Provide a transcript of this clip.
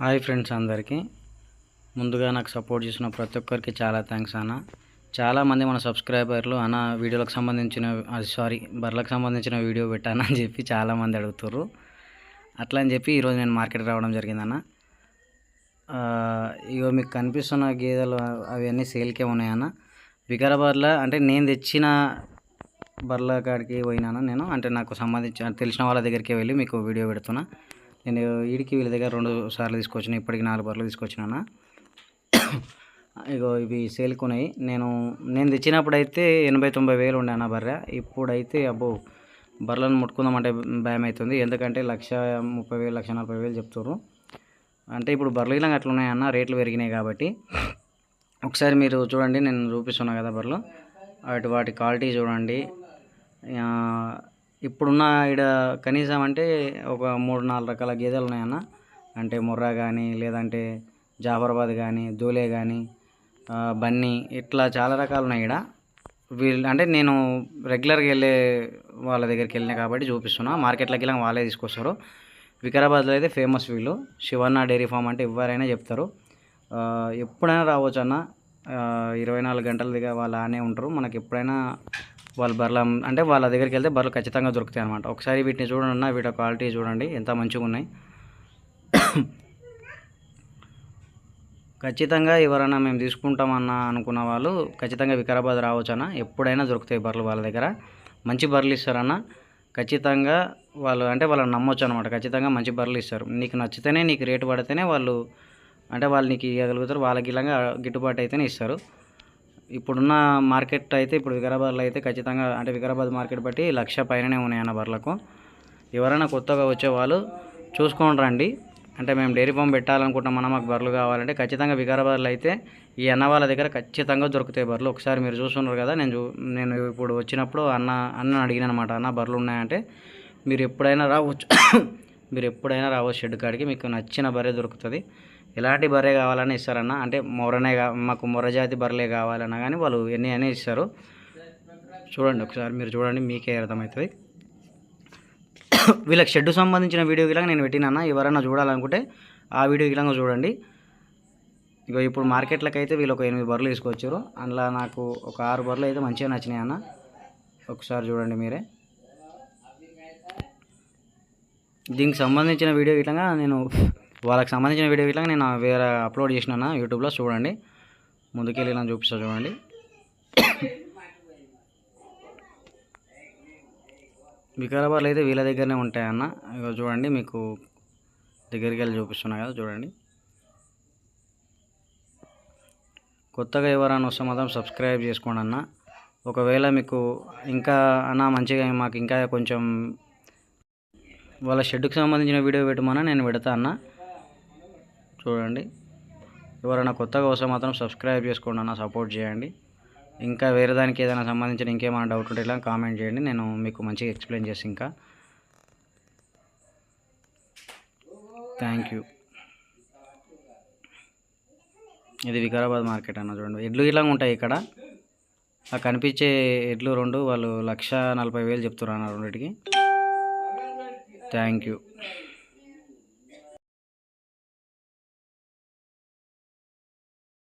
Hi friends అందరికీ. ముందుగా నాకు సపోర్ట్ చేసిన ప్రతి ఒక్కరికి చాలా థ్యాంక్స్ అన్న. చాలామంది మన సబ్స్క్రైబర్లు అన్న వీడియోలకు సంబంధించిన సారీ బర్రెలకు సంబంధించిన వీడియో పెట్టాను అని చెప్పి చాలామంది అడుగుతారు అట్లా అని చెప్పి ఈరోజు నేను మార్కెట్ రావడం జరిగిందన్న ఇగో మీకు కనిపిస్తున్న గేదెలు అవన్నీ సేల్కే ఉన్నాయన్న వికారాబాద్లో అంటే నేను తెచ్చిన బర్ల కాడికి పోయినాను నేను. అంటే నాకు సంబంధించిన తెలిసిన వాళ్ళ దగ్గరికి వెళ్ళి మీకు వీడియో పెడుతున్నా. నేను వీడికి వీళ్ళ దగ్గర రెండు సార్లు తీసుకొచ్చిన ఇప్పటికి నాలుగు బర్రెలు తీసుకొచ్చినా ఇగో ఇవి సేల్కున్నాయి నేను నేను తెచ్చినప్పుడు అయితే ఎనభై తొంభై వేలు ఉండే అన్న బర్రె. ఇప్పుడైతే అబ్బో బర్రెలను ముట్టుకుందామంటే భయం అవుతుంది ఎందుకంటే లక్ష ముప్పై వేలు లక్ష నలభై వేలు చెప్తారు అంటే ఇప్పుడు బర్రెలు ఇలా అట్లా ఉన్నాయన్న రేట్లు పెరిగినాయి కాబట్టి. ఒకసారి మీరు చూడండి నేను చూపిస్తున్నా కదా బర్రెలు. అటు వాటి క్వాలిటీ చూడండి. ఇప్పుడున్న ఈడ కనీసం అంటే ఒక మూడు నాలుగు రకాల గేదెలు ఉన్నాయన్న. అంటే ముర్రా కానీ లేదంటే జాఫరాబాద్ కానీ దూలే కానీ బన్నీ ఇట్లా చాలా రకాలు ఉన్నాయి ఈడ. వీళ్ళు అంటే నేను రెగ్యులర్గా వెళ్ళే వాళ్ళ దగ్గరికి వెళ్ళినా కాబట్టి చూపిస్తున్నా. మార్కెట్లోకి వెళ్ళి వాళ్ళే తీసుకొస్తారు. వికారాబాద్లో అయితే ఫేమస్ వీళ్ళు. శివన్న డైరీ ఫామ్ అంటే ఎవరైనా చెప్తారు. ఎప్పుడైనా రావచ్చు అన్న ఇరవై నాలుగు గంటల దగ్గర వాళ్ళు ఆనే ఉంటారు. మనకి ఎప్పుడైనా వాళ్ళ బర్రెల అంటే వాళ్ళ దగ్గరికి వెళ్తే బర్రెలు ఖచ్చితంగా దొరుకుతాయి అనమాట ఒకసారి వీటిని చూడండి అన్న వీటి క్వాలిటీ చూడండి ఎంత మంచిగా ఉన్నాయి. ఖచ్చితంగా ఎవరైనా మేము తీసుకుంటామన్నా అనుకున్న వాళ్ళు ఖచ్చితంగా వికారాబాద్ రావచ్చు అన్న ఎప్పుడైనా దొరుకుతాయి బర్రెలు వాళ్ళ దగ్గర. మంచి బర్రెలు ఇస్తారన్న ఖచ్చితంగా వాళ్ళు అంటే వాళ్ళని నమ్మొచ్చు అనమాట ఖచ్చితంగా మంచి బర్రెలు ఇస్తారు. నీకు నచ్చితేనే నీకు రేటు పడితేనే వాళ్ళు అంటే వాళ్ళు నీకు ఇవ్వగలుగుతారు వాళ్ళకి ఇలాగా గిట్టుబాటు అయితేనే ఇస్తారు. ఇప్పుడున్న మార్కెట్ అయితే ఇప్పుడు వికారాబాద్లో అయితే ఖచ్చితంగా అంటే వికారాబాద్ మార్కెట్ బట్టి లక్ష పైననే ఉన్నాయన్న బర్రెలకు ఎవరైనా కొత్తగా వచ్చే వాళ్ళు చూసుకొని రండి. అంటే మేము డైరీ ఫామ్ పెట్టాలనుకుంటున్నామన్నా మాకు బర్రెలు కావాలంటే ఖచ్చితంగా వికారాబాద్లో అయితే ఈ అన్న వాళ్ళ దగ్గర ఖచ్చితంగా దొరుకుతాయి బర్రెలు. ఒకసారి మీరు చూస్తున్నారు కదా నేను చూ నేను ఇప్పుడు వచ్చినప్పుడు అన్న అన్న అడిగిన అనమాట అన్న బర్రెలు ఉన్నాయంటే మీరు ఎప్పుడైనా రావచ్చు. మీరు ఎప్పుడైనా రావచ్చు షెడ్ కాడికి మీకు నచ్చిన బర్రె దొరుకుతుంది. ఎలాంటి బర్రె కావాలని ఇస్తారన్న. అంటే మొరనే మాకు మొరజాతి బర్రెలే కావాలన్నా కానీ వాళ్ళు ఎన్ని అనే ఇస్తారు. చూడండి ఒకసారి మీరు చూడండి మీకే అర్థమవుతుంది. వీళ్ళకి షెడ్ సంబంధించిన వీడియో ఇలాగ నేను పెట్టినా ఎవరైనా చూడాలనుకుంటే ఆ వీడియో ఇలాగ చూడండి. ఇగో ఇప్పుడు మార్కెట్లకు అయితే వీళ్ళు ఒక ఎనిమిది బర్రెలు తీసుకొచ్చారు. అందులో నాకు ఒక ఆరు బర్రెలు అయితే మంచిగా నచ్చినాయి అన్న. ఒకసారి చూడండి మీరే. దీనికి సంబంధించిన వీడియో ఇట్లా నేను వాళ్ళకి సంబంధించిన వీడియో ఇట్లా నేను వేరే అప్లోడ్ చేసినా యూట్యూబ్లో చూడండి. ముందుకెళ్ళి ఇలా చూపిస్తా చూడండి. వికారాబాద్లో అయితే వీళ్ళ దగ్గరనే ఉంటాయన్న. ఇగో చూడండి మీకు దగ్గరికి వెళ్ళి చూపిస్తున్నా కదా చూడండి. కొత్తగా ఎవరైనా వస్తే మాత్రం సబ్స్క్రైబ్ చేసుకోండి అన్న. ఒకవేళ మీకు ఇంకా అన్న మంచిగా మాకు ఇంకా కొంచెం వాళ్ళ షెడ్కి సంబంధించిన వీడియో పెట్టమన్నా నేను పెడతా అన్న. చూడండి. ఎవరైనా కొత్తగా వస్తే మాత్రం సబ్స్క్రైబ్ చేసుకోండి అన్న సపోర్ట్ చేయండి. ఇంకా వేరే దానికి ఏదైనా సంబంధించిన ఇంకేమైనా డౌట్ ఉంటే ఇలా కామెంట్ చేయండి. నేను మీకు మంచిగా ఎక్స్ప్లెయిన్ చేసి ఇంకా. థ్యాంక్ యూ ఇది వికారాబాద్ మార్కెట్ అన్న చూడండి. ఎడ్లు ఇలా ఉంటాయి ఇక్కడ. ఆ కనిపించే ఎడ్లు రెండు వాళ్ళు లక్ష నలభై వేలు చెప్తున్నారు అన్న రెండింటికి. Thank you